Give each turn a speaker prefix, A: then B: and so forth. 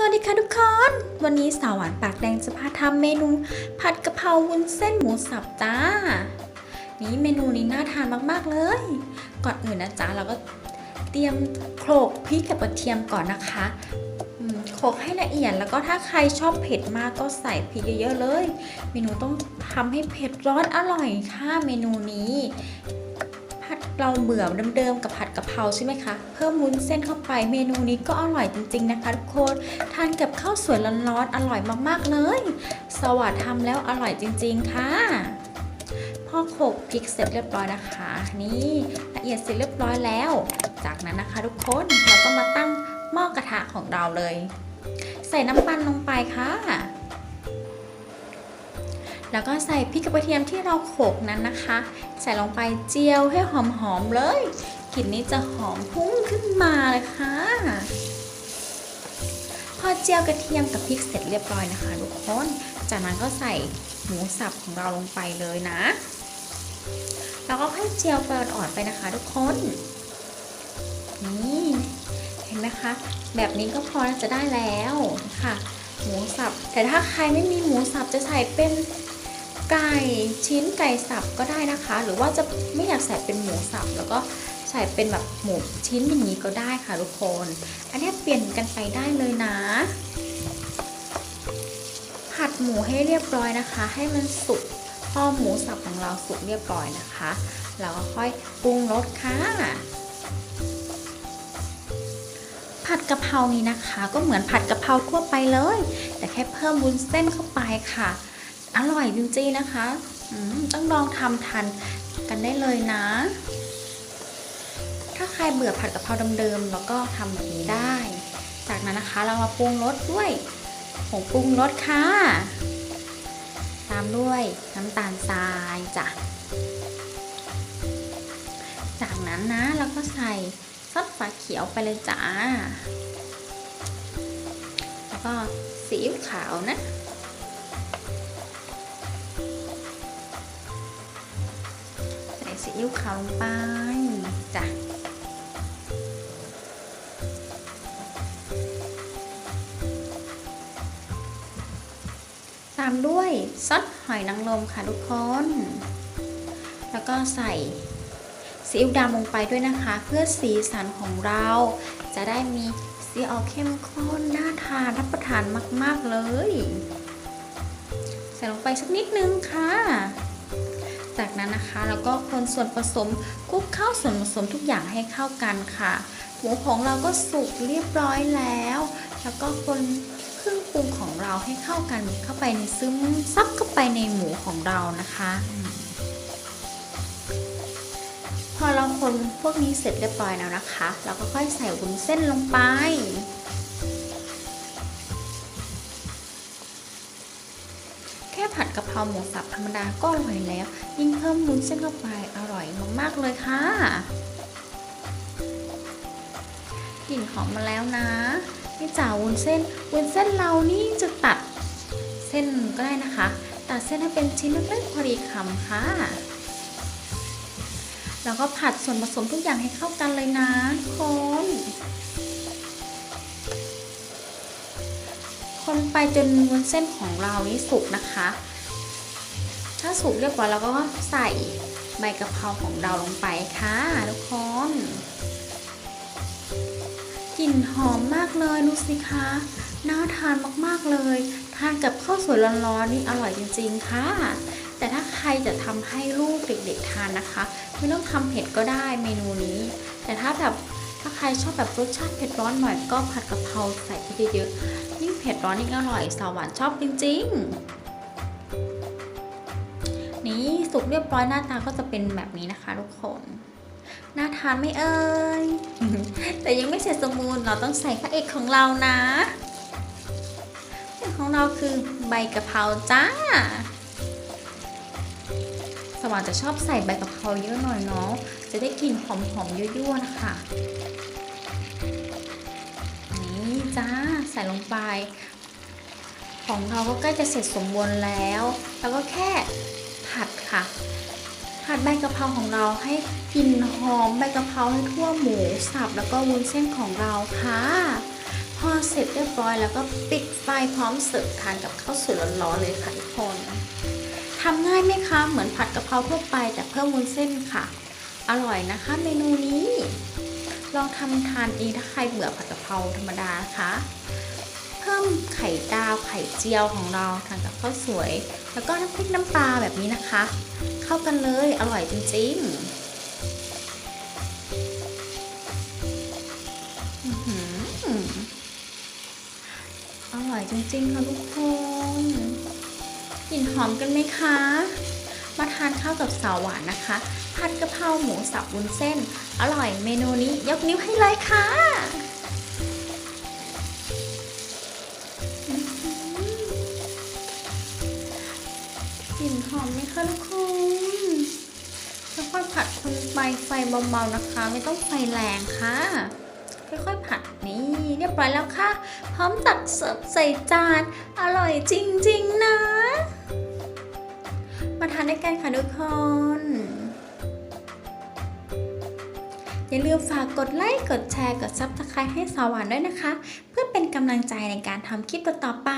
A: สวัสดีค่ะทุกคน วันนี้สาวหวานปากแดงจะพาทำเมนู ผัดกะเพราวุ้นเส้นหมูสับจ้า นี่เมนูนี้น่าทานมากๆเลย ก่อนอื่นนะจ๊ะเราก็เตรียมโขลกพริกกับกระเทียมก่อนนะคะโขลกให้ละเอียดแล้วก็ถ้าใครชอบเผ็ดมากก็ใส่พริกเยอะๆเลย เมนูต้องทำให้เผ็ดร้อนอร่อยค่ะเมนูนี้ เราเบื่อเดิมๆกับผัดกะเพราใช่ไหมคะ เพิ่มวุ้นเส้นเข้าไปเมนูนี้ก็อร่อยจริงๆนะคะทุกคนทานกับข้าวสวยร้อนๆอร่อยมากๆเลย สวัสดิ์ทำแล้วอร่อยจริง ๆ ค่ะพอโขกพริกเสร็จเรียบร้อยนะคะ นี่ละเอียดเสร็จเรียบร้อยแล้ว จากนั้นนะคะทุกคนเราก็มาตั้งหม้อกระทะของเราเลย ใส่น้ำมันลงไปค่ะ แล้วก็ใส่พริกกับกระเทียมที่เราโขกนั้นนะคะ ใส่ลงไปเจียวให้หอมๆเลยกลิ่นนี้จะหอมพุ่งขึ้นมาเลยค่ะ พอเจียวกระเทียมกับพริกเสร็จเรียบร้อยนะคะทุกคนจากนั้นก็ใส่หมูสับของเราลงไปเลยนะ แล้วก็ค่อยเจียวไฟอ่อนๆไปนะคะ ทุกคนนี่เห็นไหมคะ แบบนี้ก็พอจะได้แล้วค่ะ หมูสับ แต่ถ้าใครไม่มีหมูสับจะใส่เป็น ไก่ชิ้นไก่สับก็ได้นะคะ หรือว่าจะไม่อยากใส่เป็นหมูสับ แล้วก็ใส่เป็นแบบหมูชิ้นอย่างนี้ก็ได้ค่ะทุกคน อันนี้เปลี่ยนกันไปได้เลยนะ ผัดหมูให้เรียบร้อยนะคะ ให้มันสุกพอหมูสับของเราสุกเรียบร้อยนะคะเราก็ค่อยปรุงรสค่ะผัดกะเพรานี้นะคะ ก็เหมือนผัดกะเพราทั่วไปเลย แต่แค่เพิ่มวุ้นเส้นเข้าไปค่ะ อร่อยจริงๆนะคะต้องลองทำทันกันได้เลยนะ ถ้าใครเบื่อผัดกะเพราเดิมๆแล้วก็ทำแบบนี้ได้ จากนั้นนะคะเรามาปรุงรสด้วยผงปรุงรสค่ะ ตามด้วยน้ำตาลทรายจ้ะ จากนั้นนะเราก็ใส่ซอสฝาเขียวไปเลยจ้า แล้วก็ซีอิ๊วขาวนะ ซีอิ๊วขาวลงไปจ้ะตามด้วยซอสหอยนางรมค่ะทุกคน แล้วก็ใส่ซีอิ๊วดำลงไปด้วยนะคะ เพื่อสีสันของเรา จะได้มีสีออกเข้มข้นน่าทานรับประทานมาก ๆ เลย ใส่ลงไปสักนิดนึงค่ะ จากนั้นนะคะ แล้วก็คนส่วนผสมคลุกเข้าส่วนผสมทุกอย่างให้เข้ากันค่ะ หมูของเราก็สุกเรียบร้อยแล้ว แล้วก็คนเครื่องปรุงของเราให้เข้ากันเข้าไปในซึมซับเข้าไปในหมูของเรานะคะ พอเราคนพวกนี้เสร็จเรียบร้อยแล้วนะคะ เราก็ค่อยใส่วุ้นเส้นลงไปะเพราหมูสับธรรมดาก็อร่อยแล้ว ยิ่งเพิ่มวุ้นเส้นเข้าไปอร่อยมากๆเลยค่ะกลิ่นหอมมาแล้วนะนี่จ๋าวุ้นเส้นวุ้นเส้นเรานี่จะตัดเส้นก็ได้นะคะ ตัดเส้นให้เป็นชิ้นเล็กๆพอดีคำค่ะ แล้วก็ผัดส่วนผสมทุกอย่างให้เข้ากันเลยนะทุกคนคนไปจนวุ้นเส้นของเรานี่สุกนะคะ ถ้าสุกเรียบร้อยแล้วก็ใส่ใบกะเพราของเราลงไปค่ะทุกคนกลิ่นหอมมากเลยดูสิคะน่าทานมากๆเลย ทานกับข้าวสวยร้อนๆนี่อร่อยจริง ๆ ค่ะ แต่ถ้าใครจะทำให้ลูกเด็กๆทานนะคะ ไม่ต้องทำเผ็ดก็ได้เมนูนี้ แต่ถ้าแบบถ้าใครชอบแบบรสชาติเผ็ดร้อนหน่อยก็ผัดกะเพราใส่พริกเยอะๆยิ่งเผ็ดร้อนยิ่งอร่อยสาวหวานชอบจริง ๆ สุกเรียบร้อยหน้าตาก็จะเป็นแบบนี้นะคะทุกคนน่าทานไม่เอ่ยแต่ยังไม่เสร็จสมบูรณ์เราต้องใส่พระเอกของเรานะของเราคือใบกะเพราจ้า สว่างจะชอบใส่ใบกะเพราเยอะหน่อยเนาะจะได้กลิ่นหอมๆยั่วๆนะคะนี่จ้าใส่ลงไป ของเราก็ใกล้จะเสร็จสมบูรณ์แล้ว แล้วก็แค่ ผัดค่ะ ผัดใบกะเพราของเราให้กลิ่นหอมใบกะเพราให้ทั่วหมูสับแล้วก็วุ้นเส้นของเราค่ะ พอเสร็จเรียบร้อยแล้วก็ปิดไฟพร้อมเสิร์ฟทานกับข้าวสวยร้อนๆเลยค่ะทุกคนทำง่ายไหมคะ เหมือนผัดกะเพราทั่วไปแต่เพิ่มวุ้นเส้นค่ะ อร่อยนะคะ เมนูนี้ ลองทำทานเองถ้าใครเบื่อผัดกะเพราธรรมดานะคะ มไข่ดาวไข่เจียวของเราทานกับข้าวสวย แล้วก็น้ำพริกน้ำปลาแบบนี้นะคะ เข้ากันเลยอร่อยจริงๆอร่อยจริงๆค่ะทุกคนกลิ่นหอมกันไหมคะ มาทานข้าวกับสาวหวานนะคะ ผัดกะเพราหมูสับวุ้นเส้น อร่อยเมนูนี้ยกนิ้วให้เลยค่ะ อมไหมคะทุกคนค่อยๆผัดคนไฟไฟเบาๆนะคะ ไม่ต้องไฟแรงค่ะ ค่อยๆผัดนี่เรียบร้อยแล้วค่ะ พร้อมตักเสิร์ฟใส่จาน อร่อยจริงๆนะ มาทานด้วยกันค่ะทุกคนอย่าลืมฝากกดไลค์ กดแชร์ กดซับสไครต์ให้สาวหวานด้วยนะคะ เพื่อเป็นกำลังใจในการทำคลิปต่อไป